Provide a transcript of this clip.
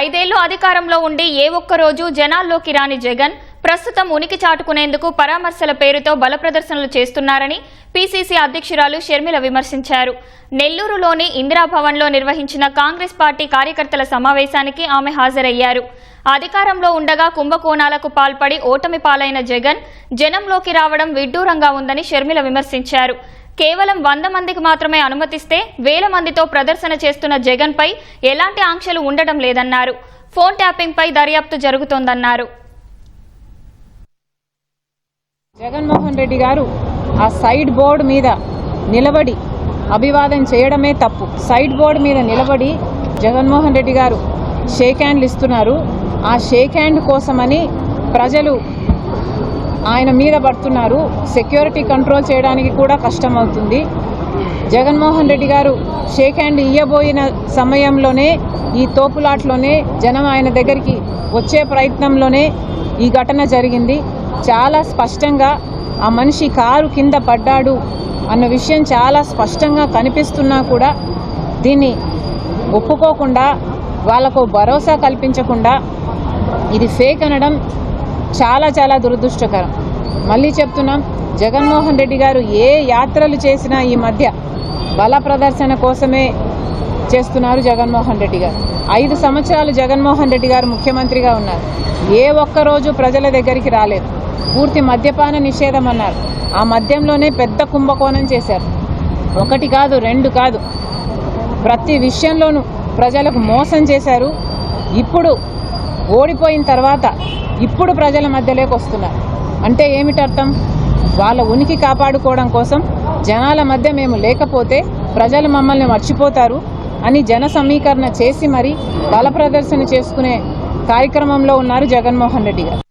ఐదేళ్ళు అధికారంలో ఉండి ఏ ఒక్క రోజు జనాల్లోకి రాని జగన్ ప్రస్తుతం ఉనికి చాటుకునేందుకు పరామర్శల పేరుతో బల ప్రదర్శనలు చేస్తున్నారని పీసీసీ అధ్యక్షురాలు షర్మిల విమర్శించారు. నెల్లూరులోని ఇందిరాభవన్లో నిర్వహించిన కాంగ్రెస్ పార్టీ కార్యకర్తల సమావేశానికి ఆమె హాజరయ్యారు. అధికారంలో ఉండగా కుంభకోణాలకు పాల్పడి ఓటమి పాలైన జగన్ జనంలోకి రావడం విడ్డూరంగా ఉందని షర్మిల విమర్శించారు. కేవలం వంద మందికి మాత్రమే అనుమతిస్తే వేల మందితో ప్రదర్శన చేస్తున్న జగన్పై ఎలాంటి ఆంక్షలు ఉండడం లేదన్నారు. ఫోన్ ట్యాపింగ్పై దర్యాప్తు జరుగుతోందన్నారు. జగన్మోహన్ రెడ్డి గారు ఆ సైడ్ బోర్డు మీద నిలబడి అభివాదం చేయడమే తప్పు. సైడ్ బోర్డు మీద నిలబడి జగన్మోహన్ రెడ్డి గారు షేక్ హ్యాండ్లు ఇస్తున్నారు. ఆ షేక్ హ్యాండ్ కోసమని ప్రజలు ఆయన మీద పడుతున్నారు. సెక్యూరిటీ కంట్రోల్ చేయడానికి కూడా కష్టమవుతుంది. జగన్మోహన్ రెడ్డి గారు షేక్ హ్యాండ్ ఇయ్యబోయిన సమయంలోనే ఈ తోపులాట్లోనే జనం ఆయన దగ్గరికి వచ్చే ప్రయత్నంలోనే ఈ ఘటన జరిగింది. చాలా స్పష్టంగా ఆ మనిషి కారు కింద పడ్డాడు అన్న విషయం చాలా స్పష్టంగా కనిపిస్తున్నా కూడా దీన్ని ఒప్పుకోకుండా వాళ్ళకు భరోసా కల్పించకుండా ఇది ఫేక్ అనడం చాలా చాలా దురదృష్టకరం. మళ్ళీ చెప్తున్నాం జగన్మోహన్ రెడ్డి గారు ఏ యాత్రలు చేసినా ఈ మధ్య బల ప్రదర్శన కోసమే చేస్తున్నారు జగన్మోహన్ రెడ్డి గారు. ఐదు సంవత్సరాలు జగన్మోహన్ రెడ్డి గారు ముఖ్యమంత్రిగా ఉన్నారు. ఏ ఒక్క రోజు ప్రజల దగ్గరికి రాలేదు. పూర్తి మద్యపాన నిషేధం అన్నారు. ఆ మద్యంలోనే పెద్ద కుంభకోణం చేశారు. ఒకటి కాదు రెండు కాదు. ప్రతి విషయంలోనూ ప్రజలకు మోసం చేశారు. ఇప్పుడు ఓడిపోయిన తర్వాత ఇప్పుడు ప్రజల మధ్యలోకి వస్తున్నారు. అంటే ఏమిటర్థం వాళ్ళ ఉనికి కాపాడుకోవడం కోసం జనాల మధ్య మేము లేకపోతే ప్రజలు మమ్మల్ని మర్చిపోతారు అని జన సమీకరణ చేసి మరి బల ప్రదర్శన చేసుకునే కార్యక్రమంలో ఉన్నారు జగన్మోహన్ రెడ్డి గారు.